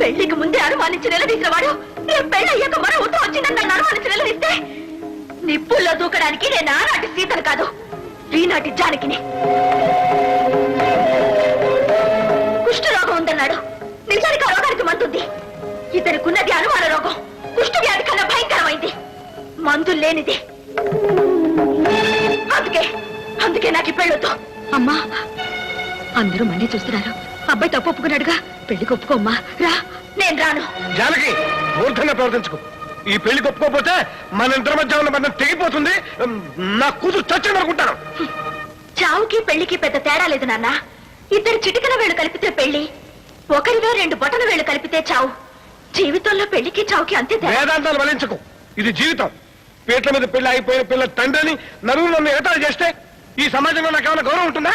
పెళ్ళికి ముందే అనుమానించి నిలదీసిన వాడు నేను పెళ్ళయ్యాక మరో ఉత్తరం వచ్చిందని నన్ను అనుమానించి నిలదీస్తే నిప్పుల్లో దూకడానికి నేను ఆనాటి సీతను కాదు ఈనాటి జానకిని. కుష్ఠరోగం ఉందన్నాడు. నిజానికి ఆ రోగానికి మందుంది. ఇతనికున్నది అనుమాన రోగం. కుష్ఠ వ్యాధి కన్నా భయంకరమైంది. మందు లేనిది. అందుకే అందుకే నాకు పెళ్ళొద్దు. అమ్మా అందరూ మళ్ళీ చూస్తున్నారు. అబ్బాయి తప్పు ఒప్పుకున్నాడుగా? పెళ్ళికి ఒప్పుకోమ్మా రా నేను రాను. జానకి మూర్ఖంగా ప్రవర్తించుకో. ఈ పెళ్ళి ఒప్పుకోకపోతే మన ఇద్దరి మధ్య ఉన్న బంధం తెగిపోతుంది. నా కూతురు చచ్చింది అనుకుంటాను. చావుకి పెళ్ళికి పెద్ద తేడా లేదు నాన్న. ఇద్దరు చిటికన వేళ్ళు కలిపితే పెళ్ళి ఒకరిలో రెండు బొటన వేళ్ళు కలిపితే చావు. జీవితంలో పెళ్ళికి చావుకి అంతే తేడా. వేదాంతాలు వలించకు ఇది జీవితం. పీట్ల మీద పెళ్ళి అయిపోయిన పిల్ల తండ్రిని నలుగురు నన్ను ఏటాలు చేస్తే ఈ సమాజంలో నాకు ఏమైనా గౌరవం ఉంటుందా?